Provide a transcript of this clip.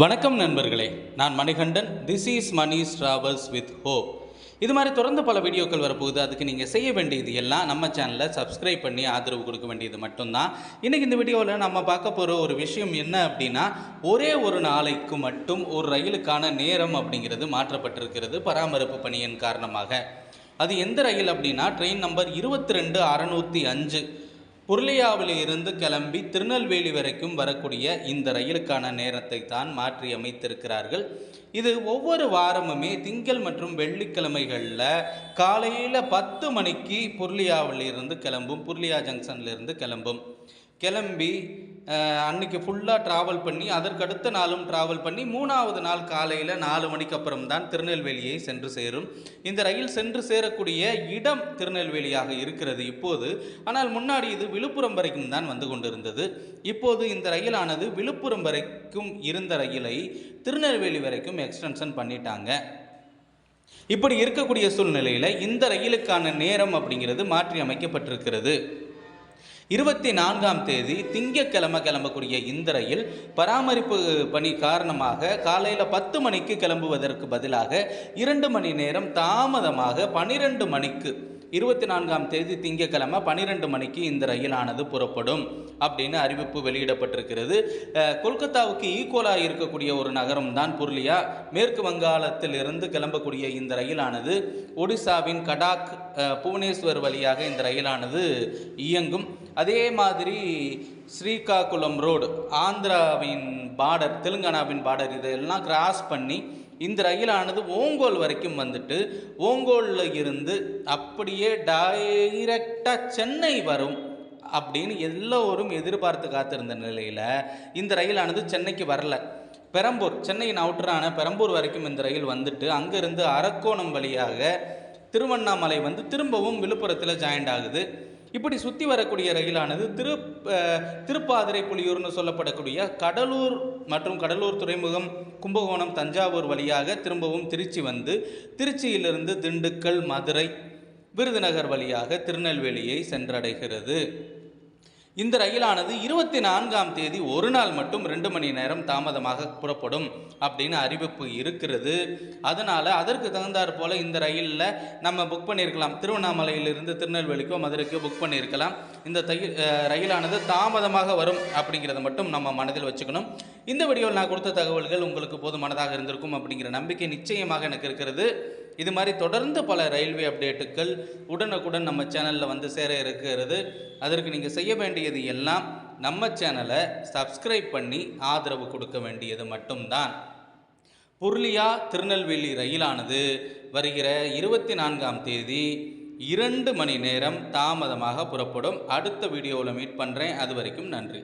வணக்கம் நண்பர்களே நான் Manikandan. This is Mani travels with hope இது மாதிரி தொடர்ந்து பல வீடியோக்கள் வரப்போகுது. அதுக்கு நீங்கள் செய்ய வேண்டியது எல்லாம் நம்ம சேனலை சப்ஸ்கிரைப் பண்ணி ஆதரவு கொடுக்க வேண்டியது மட்டும்தான். இன்றைக்கி இந்த வீடியோவில் நம்ம பார்க்க போகிற ஒரு விஷயம் என்ன அப்படின்னா ஒரே ஒரு நாளைக்கு மட்டும் ஒரு ரயிலுக்கான நேரம் அப்படிங்கிறது மாற்றப்பட்டிருக்கிறது பராமரிப்பு பணியின் காரணமாக. அது எந்த ரயில் அப்படின்னா ட்ரெயின் நம்பர் இருபத்தி ரெண்டு அறநூற்றி அஞ்சு. புருளியாவிலிருந்து கிளம்பி திருநெல்வேலி வரைக்கும் வரக்கூடிய இந்த ரயிலுக்கான நேரத்தை தான் மாற்றி அமைத்திருக்கிறார்கள் இது ஒவ்வொரு வாரமுமே திங்கள் மற்றும் வெள்ளிக்கிழமைகளில் காலையில் பத்து மணிக்கு புருளியாவிலிருந்து கிளம்பும் புருளியா ஜங்ஷன்லேருந்து கிளம்பும். கிளம்பி அன்னைக்கு ஃபுல்லாக ட்ராவல் பண்ணி அதற்கடுத்த நாளும் ட்ராவல் பண்ணி மூணாவது நாள் காலையில் நாலு மணிக்கு அப்புறம் தான் திருநெல்வேலியை சென்று சேரும். இந்த ரயில் சென்று சேரக்கூடிய இடம் திருநெல்வேலியாக இருக்கிறது இப்போது. ஆனால் முன்னாடி இது விழுப்புரம் வரைக்கும் தான் வந்து கொண்டிருந்தது. இப்போது இந்த ரயிலானது விழுப்புரம் வரைக்கும் இருந்த ரயிலை திருநெல்வேலி வரைக்கும் எக்ஸ்டென்ஷன் பண்ணிட்டாங்க. இப்படி இருக்கக்கூடிய சூழ்நிலையில் இந்த ரயிலுக்கான நேரம் அப்படிங்கிறது மாற்றி அமைக்கப்பட்டிருக்கிறது. இருபத்தி நான்காம் தேதி திங்கக்கிழமை கிளம்பக்கூடிய இந்த ரயில் பராமரிப்பு பணி காரணமாக காலையில் பத்து மணிக்கு கிளம்புவதற்கு பதிலாக இரண்டு மணி நேரம் தாமதமாக பனிரெண்டு மணிக்கு இருபத்தி நான்காம் தேதி திங்கக்கிழமை பன்னிரெண்டு மணிக்கு இந்த ரயிலானது புறப்படும் அப்படின்னு அறிவிப்பு வெளியிடப்பட்டிருக்கிறது. கொல்கத்தாவுக்கு ஈக்குவலாக இருக்கக்கூடிய ஒரு நகரம் தான் புருலியா. மேற்கு வங்காளத்தில் இருந்து கிளம்பக்கூடிய இந்த ரயிலானது ஒடிசாவின் கடாக் புவனேஸ்வர் வழியாக இந்த ரயிலானது இயங்கும். அதே மாதிரி ஸ்ரீகாக்குளம் ரோடு ஆந்திராவின் பார்டர் தெலுங்கானாவின் பார்டர் இதெல்லாம் கிராஸ் பண்ணி இந்த ரயிலானது ஓங்கோல் வரைக்கும் வந்துட்டு ஓங்கோலில் இருந்து அப்படியே டைரக்டாக சென்னை வரும் அப்படின்னு எல்லோரும் எதிர்பார்த்து காத்திருந்த நிலையில் இந்த ரயிலானது சென்னைக்கு வரல. பெரம்பூர் சென்னையின் அவுட்டரான பெரம்பூர் வரைக்கும் இந்த ரயில் வந்துட்டு அங்கேருந்து அரக்கோணம் வழியாக திருவண்ணாமலை வந்து திரும்பவும் விழுப்புரத்தில் ஜாயிண்ட் ஆகுது. இப்படி சுற்றி வரக்கூடிய ரயிலானது திரு திருப்பாதிரை புலியூர்னு சொல்லப்படக்கூடிய கடலூர் மற்றும் கடலூர் துறைமுகம் கும்பகோணம் தஞ்சாவூர் வழியாக திரும்பவும் திருச்சி வந்து திருச்சியிலிருந்து திண்டுக்கல் மதுரை விருதுநகர் வழியாக திருநெல்வேலியை சென்றடைகிறது. இந்த ரயிலானது இருபத்தி நான்காம் தேதி ஒரு நாள் மட்டும் ரெண்டு மணி நேரம் தாமதமாக புறப்படும் அப்படின்னு அறிவிப்பு இருக்கிறது. அதனால் அதற்கு தகுந்தாற் போல் இந்த ரயிலில் நம்ம புக் பண்ணியிருக்கலாம் திருவண்ணாமலையிலிருந்து திருநெல்வேலிக்கோ மதுரைக்கோ புக் பண்ணியிருக்கலாம் இந்த தைய ரயிலானது தாமதமாக வரும் அப்படிங்கிறத மட்டும் நம்ம மனதில் வச்சுக்கணும். இந்த வீடியோவில் நான் கொடுத்த தகவல்கள் உங்களுக்கு போதுமானதாக இருந்திருக்கும் அப்படிங்கிற நம்பிக்கை நிச்சயமாக எனக்கு இருக்கிறது. இது மாதிரி தொடர்ந்து பல ரயில்வே அப்டேட்டுகள் உடனுக்குடன் நம்ம சேனலில் வந்து சேர இருக்கிறது. அதற்கு நீங்கள் செய்ய வேண்டியது எல்லாம் நம்ம சேனலை சப்ஸ்கிரைப் பண்ணி ஆதரவு கொடுக்க வேண்டியது மட்டும்தான். புருளியா திருநெல்வேலி ரயிலானது வருகிற இருபத்தி நான்காம் தேதி இரண்டு மணி நேரம் தாமதமாக புறப்படும். அடுத்த வீடியோவில் மீட் பண்ணுறேன் அது வரைக்கும் நன்றி.